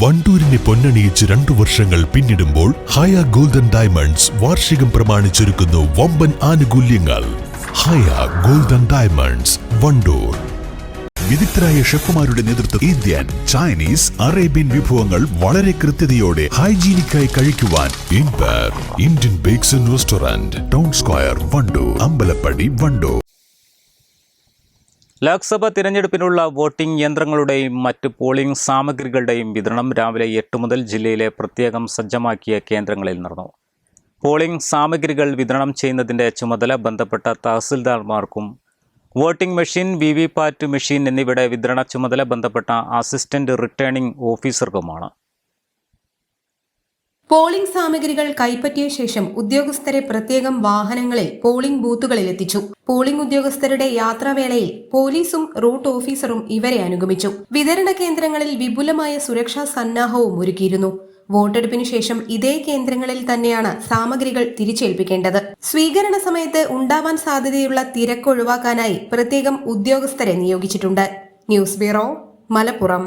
വണ്ടൂരിനെ പൊന്നണിയിച്ച് രണ്ടു വർഷങ്ങൾ പിന്നിടുമ്പോൾ ഹയ ഗോൾഡൻ ഡയമണ്ട്സ് വാർഷികം പ്രമാണിച്ചൊരുക്കുന്നു വമ്പൻ ആനുകൂല്യങ്ങൾ. Haya golden diamonds Wandoor. വിദഗ്ധരായ ഷെഫുമാരുടെ നേതൃത്വം ഇന്ത്യൻ ചൈനീസ് അറേബ്യൻ വിഭവങ്ങൾ വളരെ കൃത്യതയോടെ ഹൈജീനിക്കായി കഴിക്കുവാൻ ഇൻപർ Indian bakes restaurant town square Wandoor Ambalappadi Wandoor. Lok Sabha തിരഞ്ഞെടുപ്പിനുള്ള voting യന്ത്രങ്ങളുടെയും മറ്റ് പോളിംഗ് സാമഗ്രികളുടെയും വിതരണം രാവിലെ എട്ട് മുതൽ ജില്ലയിലെ പ്രത്യേകം സജ്ജമാക്കിയ കേന്ദ്രങ്ങളിൽ നടന്നു. പോളിംഗ് സാമഗ്രികൾ വിതരണം ചെയ്യുന്നതിന്റെ ചുമതല ബന്ധപ്പെട്ട തഹസിൽദാർമാർക്കും voting machine V V PAT machine എന്നിവയുടെ വിതരണ ചുമതല ബന്ധപ്പെട്ട അസിസ്റ്റന്റ് റിട്ടേണിംഗ് ഓഫീസർക്കുമാണ്. പോളിംഗ് സാമഗ്രികൾ കൈപ്പറ്റിയ ശേഷം ഉദ്യോഗസ്ഥരെ പ്രത്യേകം വാഹനങ്ങളിൽ പോളിംഗ് ബൂത്തുകളിൽ എത്തിച്ചു. പോളിംഗ് ഉദ്യോഗസ്ഥരുടെ യാത്രാവേളയിൽ പോലീസും റൂട്ട് ഓഫീസറും ഇവരെ അനുഗമിച്ചു. വിതരണ കേന്ദ്രങ്ങളിൽ വിപുലമായ സുരക്ഷാ സന്നാഹവും ഒരുക്കിയിരുന്നു. വോട്ടെടുപ്പിന് ശേഷം ഇതേ കേന്ദ്രങ്ങളിൽ തന്നെയാണ് സാമഗ്രികൾ തിരിച്ചേൽപ്പിക്കേണ്ടത്. സ്വീകരണ സമയത്ത് ഉണ്ടാവാൻ സാധ്യതയുള്ള തിരക്ക് ഒഴിവാക്കാനായി പ്രത്യേകം ഉദ്യോഗസ്ഥരെ നിയോഗിച്ചിട്ടുണ്ട്. News bureau Malappuram.